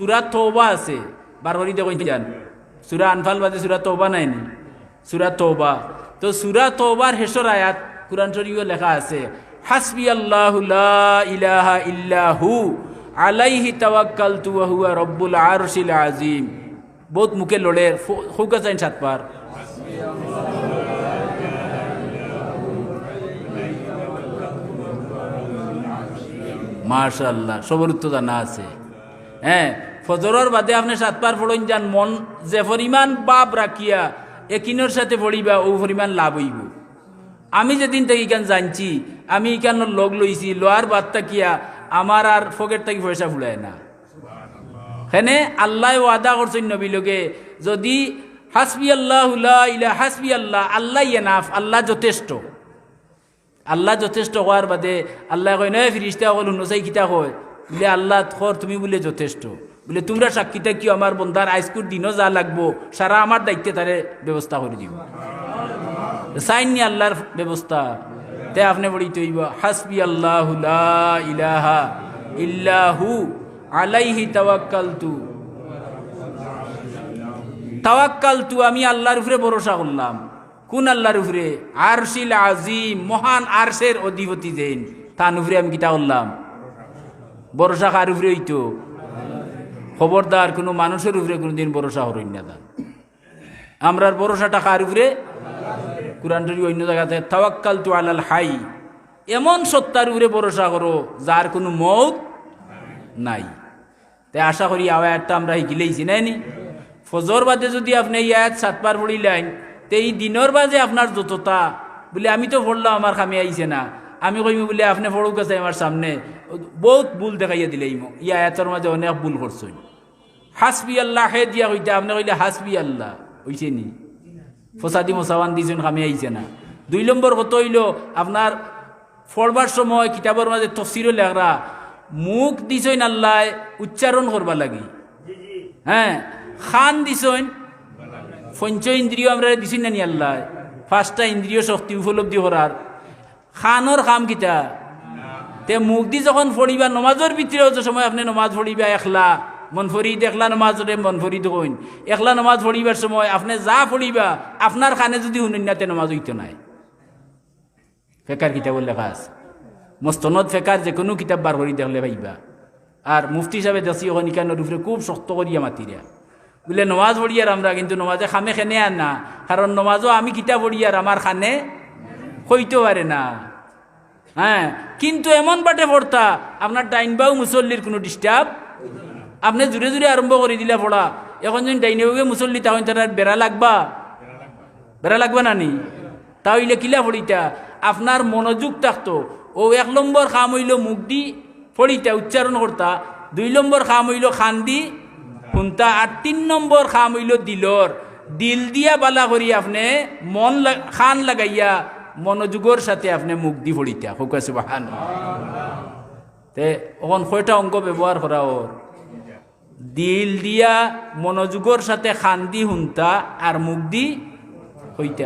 সুরা তৌবা আছে, বারবারি দেখুন যান। সুরা আনফাল বাদে সুরা তৌবা নাই নি। সুরা তৌবা তো সুরা তৌবার হেসর আয়াত কোরআন শরীফে লেখা আছে হাসবি আল্লাহ লা ইলাহা ইল্লাহু আলাইহি তাওয়াক্কালতু ওয়া হুয়া রব্বুল আরশিল আজিম বহুত মুখে লড়ে খুকা চাইন সাতবার মাশাল্লাহ সবর উত্তর জানা আছে। হ্যাঁ ফজরের বাদে আপনি সাতবার পড়ন যান মন যে পরিমাণ বাপ রাখিয়া একিনের সাথে পড়িবা ও পরিমাণ লাভ হইব। আমি যেদিন থেকে ইকান জানছি আমি ইকান লগ লইছি লোয়ার বাদ তাকিয়া আমার আর ফকেট থেকে পয়সা ফুলায় না। হেনে আল্লাহ ওয়াদা করছেন নবী লোকে যদি হাসবি আল্লাহ ইলা হাসবি আল্লাহ আল্লাহ এনাফ আল্লাহ যথেষ্ট। আল্লাহ যথেষ্ট হওয়ার বাদে আল্লাহ কয় নয় ফিরিস্তা হল হুনসাই কিতা কয় বলে, আল্লাহ খর তুমি বলে যথেষ্ট। বলে, তোমরা সাক্ষীটা কি আমার বন্ধার আইসকুর দিনও যা লাগবো, সারা আমার দায়িত্বে তারে ব্যবস্থা করে দিব। সাইন নি আল্লাহর ব্যবস্থা। তে আপনি বলি তৈব হাসবি আল্লাহ ইলাহা ইল্লাহু আলাইহি তাওয়াক্কালতু। তাওয়াক্কালতু, আমি আল্লাহর উপরে ভরসা করলাম। কোন আল্লাহর উপরে? আরশিল আজিম, মহান আরশের অধিপতি যেন, তার উপরে আমি কিতা করলাম। ভরসা কার উপরে হইতো? খবরদার কোনো মানুষের উপরে কোনোদিন ভরসা হরইন না তার। আমরার ভরসাটা কার উপরে? কোরআন অন্য জায়গাতে তাওয়াক্কাল তু আলাল হাই এমন সত্তার উপরে ভরসা করো, যার কোনো মৌত নাই। তাই আশা করি আয়াতটা আমরা শিকিলেইছি নাই নি? ফজর বাদে যদি আপনি এই আয়াত সাতবার পড়িলেন, তে এই দিনের বাজে আপনার যতটা বলে আমি তো পড়লাম, আমার খামে আইছে না। আমি কইমি বলে, আপনি পড়ুক আছে আমার সামনে। বহুত ভুল দেখাইয়া দিলে ই আয়াতের মাঝে অনেক ভুল করছেন হাসবি আল্লাহ হে দিয়া কইতে, আপনি কইলে হাসবি আল্লাহ হইছে নি। ফসাদি মোসাওয়ান দিয়েছেন খামে আইছে না। দুই নম্বর কত হইল, আপনার পড়বার সময় কিতাবের মাঝে তফসিরও লেখরা, মুখ দিছইন আল্লাহ, উচ্চারণ করবা লাগি। হ্যাঁ খান দিছইন পঞ্চ ইন্দ্রিয় আমরা দিছি না নি আল্লাহ। পাঁচটা ইন্দ্রিয় শক্তি উপলব্ধি করার। খানোর কাম কিতা? তে মুখ দি যখন ফড়িবা নমাজের ভিতরেও যে সময় আপনি নমাজ ফড়িবা একলা মন ফরিদ একলা নমাজরে মন ফরিদ কইন একলা নমাজ ফড়িবার সময় আপনি যা ফড়িবা আপনার খানে যদি শুনুন না তে নমাজ হইতো নাই। ফেকার কিতাব লেখা আছে। মস্তনত ফেকার যে কোনো কিতাব বার করি দেখলে পাইবা। আর মুফতি সাহেব দেশি ওখানে নিকানোর উপরে খুব শক্ত করিয়া মাতিরা বলে, নমাজ পড়িয়ার আমরা কিন্তু নমাজে খামে খেনে আর না কারণ নমাজও আমি কিতাব পড়িয়ার আমার খানে হইতে পারে না। হ্যাঁ কিন্তু এমন বাটে পড়তা, আপনার ডাইন বাউ মুসল্লির কোনো ডিস্টার্ব আপনি জুড়ে জুড়ে আরম্ভ করে দিলা পড়া। এখন যদি ডাইনে হোকে মুসল্লি তাহলে তার বেড়া লাগবা? বেড়া লাগবা না নি? তাহলে কিলা পড়িতা? আপনার মনোযোগ থাকতো। ও এক নম্বর খাম হইল মুখ দি, পড়িতা, উচ্চারণ করতা। দুই নম্বর খাম হইল খান দি শুনতা আর তিন নম্বর খাম হইল দিলর। দিল দিয়া বালা করি আপনি মন খান লাগাইয়া। মনোযোগের সাথে আপনি মুখ দি পড়িতা হোকাছে বাহান তে ওখন কয়টা অঙ্গ ব্যবহার করা ওর দিল দিয়া মনোযোগের সাথে খান্দি শুনতা আর মুখ দি হইতা